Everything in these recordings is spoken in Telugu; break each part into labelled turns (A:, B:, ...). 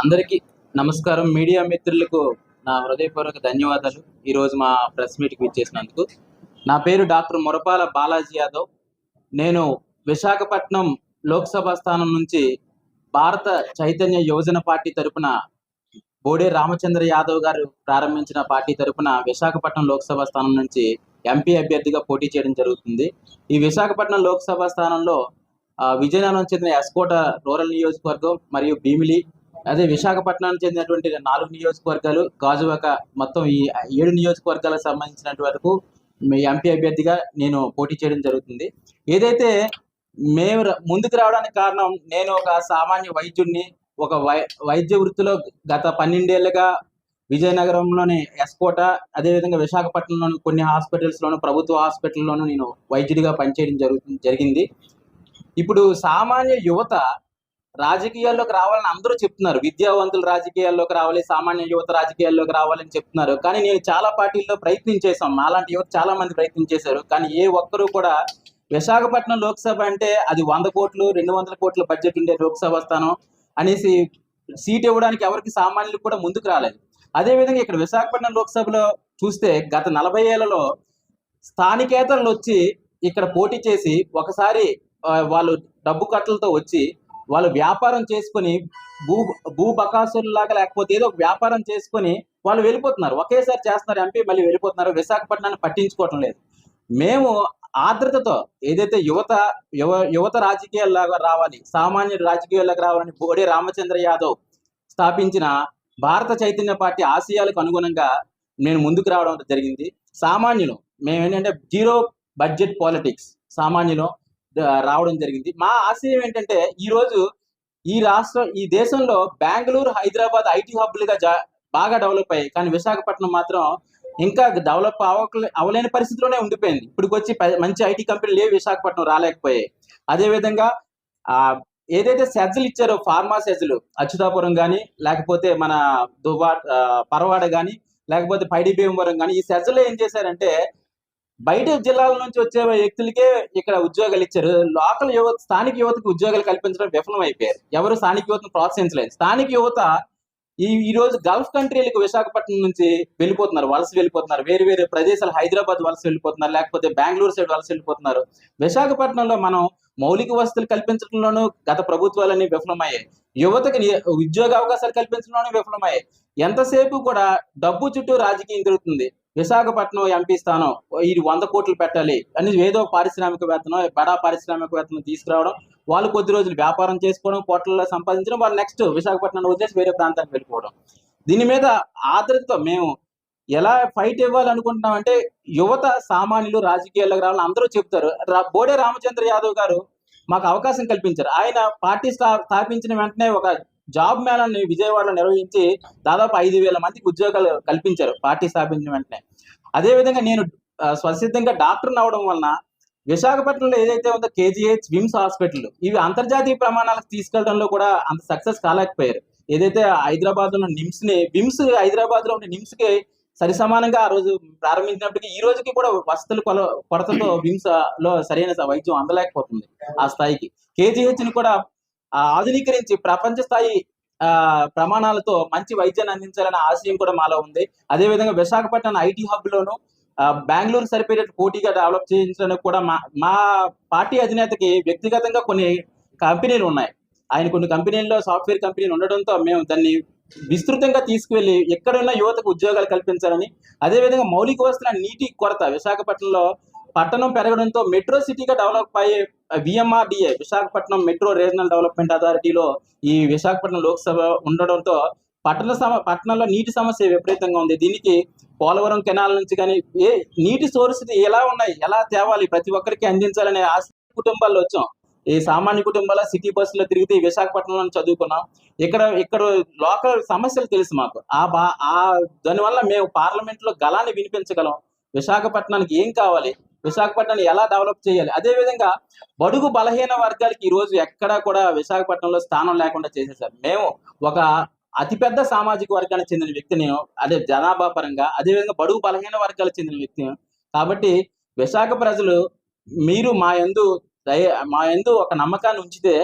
A: అందరికీ నమస్కారం. మీడియా మిత్రులకు నా హృదయపూర్వక ధన్యవాదాలు. ఈరోజు మా ప్రెస్ మీట్కి ఇచ్చేసినందుకు నా పేరు డాక్టర్ మురపాల బాలాజీ యాదవ్. నేను విశాఖపట్నం లోక్సభ స్థానం నుంచి భారత చైతన్య యువజన పార్టీ తరపున బోడే రామచంద్ర యాదవ్ గారు ప్రారంభించిన పార్టీ తరపున విశాఖపట్నం లోక్సభ స్థానం నుంచి ఎంపీ అభ్యర్థిగా పోటీ చేయడం జరుగుతుంది. ఈ విశాఖపట్నం లోక్సభ స్థానంలో ఆ, విజయనగరం చెందిన ఎస్కోట రూరల్ నియోజకవర్గం మరియు భీమిలి అదే విశాఖపట్నానికి చెందినటువంటి నాలుగు నియోజకవర్గాలు గాజువాక మొత్తం ఈ ఏడు నియోజకవర్గాలకు సంబంధించినటువంటి వరకు మీ ఎంపీ అభ్యర్థిగా నేను పోటీ చేయడం జరుగుతుంది. ఏదైతే మేము ముందుకు రావడానికి కారణం నేను ఒక సామాన్య వైద్యుడిని ఒక వై వైద్య వృత్తిలో గత పన్నెండేళ్ళుగా విజయనగరంలోని ఎస్కోట అదేవిధంగా విశాఖపట్నంలోని కొన్ని హాస్పిటల్స్లోను ప్రభుత్వ హాస్పిటల్లోనూ నేను వైద్యుడిగా పనిచేయడం జరుగుతుంది జరిగింది. ఇప్పుడు సామాన్య యువత రాజకీయాల్లోకి రావాలని అందరూ చెప్తున్నారు. విద్యావంతులు రాజకీయాల్లోకి రావాలి సామాన్య యువత రాజకీయాల్లోకి రావాలని చెప్తున్నారు. కానీ నేను చాలా పార్టీల్లో ప్రయత్నం చేశాం అలాంటి యువత చాలా మంది ప్రయత్నం చేశారు కానీ ఏ ఒక్కరూ కూడా విశాఖపట్నం లోక్సభ అంటే అది వంద కోట్లు రెండు వందల కోట్ల బడ్జెట్ ఉండే లోక్సభ స్థానం అనేసి సీట్ ఇవ్వడానికి ఎవరికి సామాన్యులు కూడా ముందుకు రాలేదు. అదేవిధంగా ఇక్కడ విశాఖపట్నం లోక్సభలో చూస్తే గత నలభై ఏళ్ళలో స్థానికేతరులు వచ్చి ఇక్కడ పోటీ చేసి ఒకసారి వాళ్ళు డబ్బు కట్టలతో వచ్చి వాళ్ళు వ్యాపారం చేసుకొని భూ భూ బకాసుల్లాగా లేకపోతే ఏదో ఒక వ్యాపారం చేసుకొని వాళ్ళు వెళ్ళిపోతున్నారు. ఒకేసారి చేస్తున్నారు ఎంపీ మళ్ళీ వెళ్ళిపోతున్నారు. విశాఖపట్నాన్ని పట్టించుకోవటం లేదు. మేము ఆర్ద్రతతో ఏదైతే యువత యువ యువత రాజకీయాల్లాగా రావాలి సామాన్య రాజకీయాల్లోకి రావాలని బోడే రామచంద్ర యాదవ్ స్థాపించిన భారత చైతన్య పార్టీ ఆశయాలకు అనుగుణంగా నేను ముందుకు రావడం జరిగింది. సామాన్యులు మేము ఏంటంటే జీరో బడ్జెట్ పాలిటిక్స్ సామాన్యులు రావడం జరిగింది. మా ఆశయం ఏంటంటే ఈ రోజు ఈ రాష్ట్రం ఈ దేశంలో బెంగళూరు హైదరాబాద్ ఐటీ హబ్లుగా బాగా డెవలప్ అయ్యాయి. కానీ విశాఖపట్నం మాత్రం ఇంకా డెవలప్ అవ్వకలే అవలేని పరిస్థితిలోనే ఉండిపోయింది. ఇప్పటికి వచ్చి మంచి ఐటీ కంపెనీలు ఏవి విశాఖపట్నం రాలేకపోయాయి. అదే విధంగా ఆ ఏదైతే సెజ్లు ఇచ్చారో ఫార్మా సెజ్లు అచ్యుతాపురం కానీ లేకపోతే మన దువ్వా పరవాడ కానీ లేకపోతే పైడి భీమవరం కానీ ఈ సెజ్లో ఏం చేశారంటే బయట జిల్లాల నుంచి వచ్చే వ్యక్తులకే ఇక్కడ ఉద్యోగాలు ఇచ్చారు. లోకల్ యువత స్థానిక యువతకు ఉద్యోగాలు కల్పించడం విఫలం అయిపోయారు. ఎవరు స్థానిక యువతను ప్రోత్సహించలేదు. స్థానిక యువత ఈ ఈ రోజు గల్ఫ్ కంట్రీలకు విశాఖపట్నం నుంచి వెళ్ళిపోతున్నారు. వలస వెళ్ళిపోతున్నారు. వేరు వేరు ప్రదేశాలు హైదరాబాద్ వలస వెళ్ళిపోతున్నారు. లేకపోతే బెంగళూరు సైడ్ వలస వెళ్ళిపోతున్నారు. విశాఖపట్నంలో మనం మౌలిక వసతులు కల్పించడంలోనూ గత ప్రభుత్వాలన్నీ విఫలమయ్యాయి. యువతకి ఉద్యోగ అవకాశాలు కల్పించడంలోనూ విఫలమయ్యాయి. ఎంతసేపు కూడా డబ్బు చుట్టూ రాజకీయం తిరుగుతుంది విశాఖపట్నం ఎంపీ స్థానం ఇది వంద కోట్లు పెట్టాలి. అని ఏదో పారిశ్రామికవేత్తనో బడా పారిశ్రామికవేత్తను తీసుకురావడం వాళ్ళు కొద్ది రోజులు వ్యాపారం చేసుకోవడం కోట్లలో సంపాదించడం వాళ్ళు నెక్స్ట్ విశాఖపట్నం వదిలేసి వేరే ప్రాంతానికి వెళ్ళిపోవడం. దీని మీద ఆదరితో మేము ఎలా ఫైట్ ఇవ్వాలనుకుంటున్నామంటే యువత సామాన్యులు రాజకీయాల్లోకి రావాలని అందరూ చెప్తారు. బోడే రామచంద్ర యాదవ్ గారు మాకు అవకాశం కల్పించారు. ఆయన పార్టీ స్థా- స్థాపించిన వెంటనే ఒక జాబ్ మేళాన్ని విజయవాడలో నిర్వహించి దాదాపు ఐదు వేల మందికి ఉద్యోగాలు కల్పించారు పార్టీ స్థాపించిన వెంటనే. అదే విధంగా నేను స్వసిద్ధంగా డాక్టర్ అవడం వలన విశాఖపట్నంలో ఏదైతే ఉందో కేజీహెచ్ విమ్స్ హాస్పిటల్ ఇవి అంతర్జాతీయ ప్రమాణాలకు తీసుకెళ్ళడంలో కూడా అంత సక్సెస్ కాలేకపోయారు. ఏదైతే హైదరాబాద్లో నిమ్స్ని విమ్స్ హైదరాబాద్లో ఉన్న నిమ్స్కి సరి సమానంగా ఆ రోజు ప్రారంభించినప్పటికీ ఈ రోజుకి కూడా వసతులు కొల కొరతతో విమ్స్లో సరైన వైద్యం అందలేకపోతుంది ఆ స్థాయికి. కేజీహెచ్ని కూడా ఆధునీకరించి ప్రపంచ స్థాయి ఆ, ప్రమాణాలతో మంచి వైద్యాన్ని అందించాలనే ఆశయం కూడా మాలో ఉంది. అదే విధంగా విశాఖపట్నం ఐటీ హబ్ లోను బెంగళూరు సరిపోయేటట్టు పోటీగా డెవలప్ చేయించడానికి కూడా మా మా పార్టీ అధినేతకి వ్యక్తిగతంగా కొన్ని కంపెనీలు ఉన్నాయి. ఆయన కొన్ని కంపెనీల్లో సాఫ్ట్వేర్ కంపెనీలు ఉండడంతో మేము దాన్ని విస్తృతంగా తీసుకువెళ్ళి ఎక్కడున్న యువతకు ఉద్యోగాలు కల్పించాలని అదేవిధంగా మౌలిక వస్తువుల నీటి కొరత విశాఖపట్నంలో పట్టణం పెరగడంతో మెట్రో సిటీగా డెవలప్ అయ్యే VMRDA Visakhapatnam metro regional development అథారిటీలో ఈ విశాఖపట్నం లోక్సభ ఉండడంతో పట్టణ సమ పట్టణంలో నీటి సమస్య విపరీతంగా ఉంది. దీనికి పోలవరం కెనాల్ నుంచి కానీ ఏ నీటి సోర్స్ ఎలా ఉన్నాయి? ఎలా తేవాలి? ప్రతి ఒక్కరికి అందించాలనే ఆశ కుటుంబాల్లో వచ్చాం. ఈ సామాన్య కుటుంబాల సిటీ బస్సులో తిరిగితే విశాఖపట్నంలో చదువుకున్నాం. ఇక్కడ ఇక్కడ లోకల్ సమస్యలు తెలుసు మాకు. ఆ బా ఆ దానివల్ల మేము పార్లమెంట్లో గలాన్ని వినిపించగలం. విశాఖపట్నానికి ఏం కావాలి? విశాఖపట్నాన్ని ఎలా డెవలప్ చేయాలి? అదే విధంగా బడుగు బలహీన వర్గాలకి ఈ రోజు ఎక్కడా కూడా విశాఖపట్నంలో స్థానం లేకుండా చేసేసారు. మేము ఒక అతిపెద్ద సామాజిక వర్గానికి చెందిన వ్యక్తిని అదే జనాభా పరంగా అదే విధంగా బడుగు బలహీన వర్గాలకు చెందిన వ్యక్తి కాబట్టి విశాఖ ప్రజలు మీరు మా యందు మా యందు ఒక నమ్మకాన్ని ఉంచితే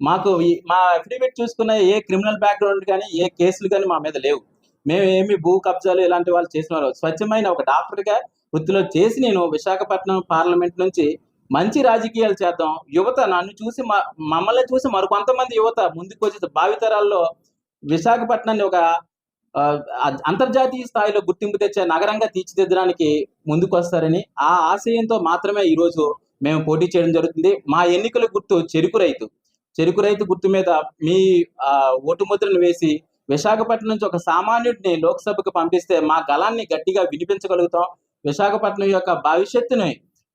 A: మాకు మా అఫిడవిట్ చూసుకున్న ఏ క్రిమినల్ బ్యాక్గ్రౌండ్ కానీ ఏ కేసులు కానీ మా మీద లేవు. మేము ఏమి భూ కబ్జాలు ఇలాంటి వాళ్ళు చేసిన స్వచ్ఛమైన ఒక డాక్టర్గా వృత్తిలో చేసి నేను విశాఖపట్నం పార్లమెంట్ నుంచి మంచి రాజకీయాలు చేద్దాం. యువత నన్ను చూసి మమ్మల్ని చూసి మరికొంతమంది యువత ముందుకు వచ్చి భావితరాల్లో విశాఖపట్నాన్ని ఒక అంతర్జాతీయ స్థాయిలో గుర్తింపు తెచ్చే నగరంగా తీర్చిదిద్దడానికి ముందుకు వస్తారని ఆ ఆశయంతో మాత్రమే ఈరోజు మేము పోటీ చేయడం జరుగుతుంది. మా ఎన్నికల గుర్తు చెరుకు రైతు. చెరుకు రైతు గుర్తు మీద మీ ఓటు ముద్రను వేసి విశాఖపట్నం నుంచి ఒక సామాన్యుడిని లోక్సభకు పంపిస్తే మా గలాన్ని గట్టిగా వినిపించగలుగుతాం. విశాఖపట్నం యొక్క భవిష్యత్తుని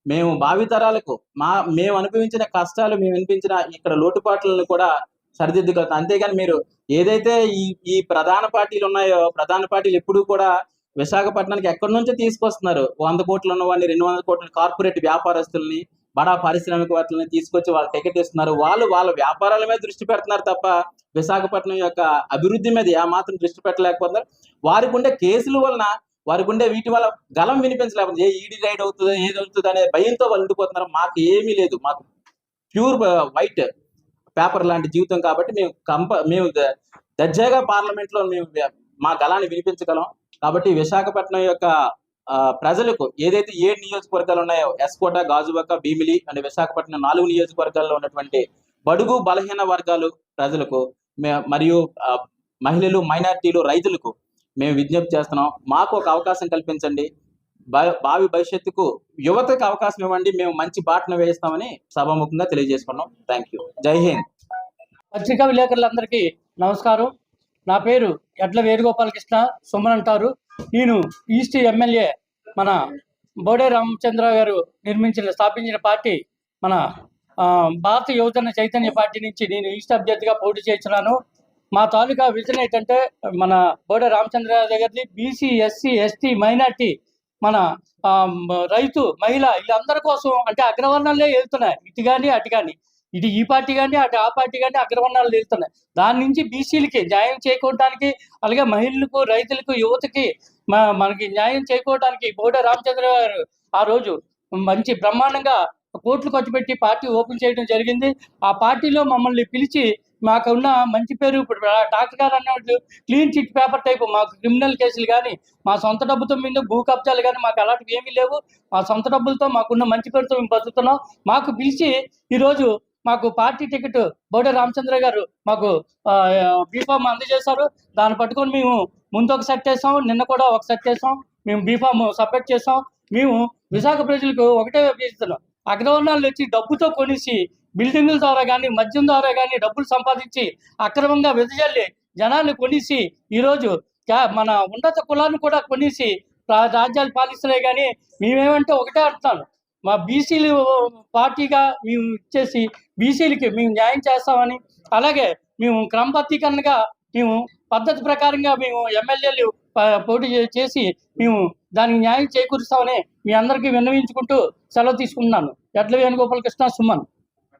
A: మేము భావితరాలకు మా మేము అనుభవించిన కష్టాలు మేము అనిపించిన ఇక్కడ లోటుపాట్లను కూడా సరిదిద్దుగలుగుతాం అంతేగాని మీరు ఏదైతే ఈ ఈ ప్రధాన పార్టీలు ఉన్నాయో ప్రధాన పార్టీలు ఎప్పుడూ కూడా విశాఖపట్నానికి ఎక్కడి నుంచో తీసుకొస్తున్నారు. వంద కోట్లు ఉన్నవాడిని రెండు వందల కోట్ల కార్పొరేట్ వ్యాపారస్తుల్ని బడా పారిశ్రామికవేత్తలని తీసుకొచ్చి వాళ్ళు టికెట్ ఇస్తున్నారు వాళ్ళు వాళ్ళ వ్యాపారాల మీద దృష్టి పెడుతున్నారు తప్ప విశాఖపట్నం యొక్క అభివృద్ధి మీద ఏమాత్రం దృష్టి పెట్టలేకపోతున్నారు. వారికి ఉండే కేసుల వలన వారికి ఉండే వీటి వల్ల గలం వినిపించలేకపోతే ఏ ఈడీ రైడ్ అవుతుందో ఏది అవుతుందో అనే భయంతో వాళ్ళు ఉండిపోతున్నారు మాకు ఏమీ లేదు. మాకు ప్యూర్ వైట్ పేపర్ లాంటి జీవితం కాబట్టి మేము కంప మేము దర్జాగా పార్లమెంట్లో మేము మా గలాన్ని వినిపించగలం. కాబట్టి విశాఖపట్నం యొక్క ప్రజలకు ఏదైతే ఏడు నియోజకవర్గాలు ఉన్నాయో ఎస్కోట గాజువాక భీమిలి అండ్ విశాఖపట్నం నాలుగు నియోజకవర్గాల్లో ఉన్నటువంటి బడుగు బలహీన వర్గాలు ప్రజలకు మరియు మహిళలు మైనార్టీలు రైతులకు మేము విజ్ఞప్తి చేస్తున్నాం. మాకు ఒక అవకాశం కల్పించండి. భావి భవిష్యత్తుకు యువతకు అవకాశం ఇవ్వండి. మేము మంచి బాటను వేయిస్తామని సభాముఖంగా తెలియజేసుకున్నాం. థ్యాంక్ యూ జై హింద్.
B: పత్రికా విలేకరులందరికీ నమస్కారం. నా పేరు ఎడ్ల వేణుగోపాలకృష్ణ సుమన్ అంటారు. నేను ఈస్ట్ ఎమ్మెల్యే మన బోడే రామచంద్ర గారు నిర్మించిన స్థాపించిన పార్టీ మన ఆ, భారత యువజన చైతన్య పార్టీ నుంచి నేను ఈస్ట్ అభ్యర్థిగా పోటీ చేస్తున్నాను. మా తాలూకా విజన్ ఏంటంటే మన బోడ రామచంద్ర గారిది బీసీ ఎస్సీ ఎస్టీ మైనార్టీ మన ఆ, రైతు మహిళ వీళ్ళందరి కోసం అంటే అగ్రవర్ణాలే వెళ్తున్నాయి. ఇటు కానీ అటు కానీ ఇటు ఈ పార్టీ కానీ అటు ఆ పార్టీ కానీ అగ్రవర్ణాలు వెళ్తున్నాయి. దాని నుంచి బీసీలకి న్యాయం చేకూడటానికి అలాగే మహిళలకు రైతులకు యువతకి మనకి న్యాయం చేకూడటానికి బోడ రామచంద్ర గారు ఆ రోజు మంచి బ్రహ్మాండంగా కోట్లు ఖర్చు పెట్టి పార్టీ ఓపెన్ చేయడం జరిగింది. ఆ పార్టీలో మమ్మల్ని పిలిచి మాకున్న మంచి పేరు ఇప్పుడు డాక్టర్ గారు అన్నట్లు క్లీన్ చిట్ పేపర్ టైప్ మాకు క్రిమినల్ కేసులు కానీ మా సొంత డబ్బుతో మీద భూ కబ్జాలు కానీ మాకు అలాంటివి ఏమీ లేవు. మా సొంత డబ్బులతో మాకున్న మంచి పేరుతో మేము బతుకుతున్నాం. మాకు పిలిచి ఈరోజు మాకు పార్టీ టికెట్ బోడే రామచంద్ర గారు మాకు బీఫామ్ అందజేశారు. దాన్ని పట్టుకొని మేము ముందు ఒక సెట్ చేసాం నిన్న కూడా ఒక సెట్ చేసాం మేము బీఫామ్ సబ్మిట్ చేసాం. మేము విశాఖ ప్రజలకు ఒకటే అభ్యర్థిస్తున్నాం. అగ్రవర్ణాలు వచ్చి డబ్బుతో కొనేసి బిల్డింగుల ద్వారా కానీ మద్యం ద్వారా కానీ డబ్బులు సంపాదించి అక్రమంగా వెదజల్లి జనాన్ని కొనేసి ఈరోజు మన ఉన్నత కులాన్ని కూడా కొనేసి రా- రాజ్యాలు పాలిస్తున్నాయి కానీ మేమేమంటే ఒకటే అంటున్నాను. మా బీసీలు పార్టీగా మేము ఇచ్చేసి బీసీలకి మేము న్యాయం చేస్తామని అలాగే మేము క్రమబద్ధీకరణగా మేము పద్ధతి ప్రకారంగా మేము ఎమ్మెల్యేలు పోటీ చేసి మేము దానికి న్యాయం చేకూరుస్తామని మీ అందరికీ విన్నవించుకుంటూ సెలవు తీసుకుంటున్నాను. ఎడ్ల వేణుగోపాలకృష్ణ సుమన్.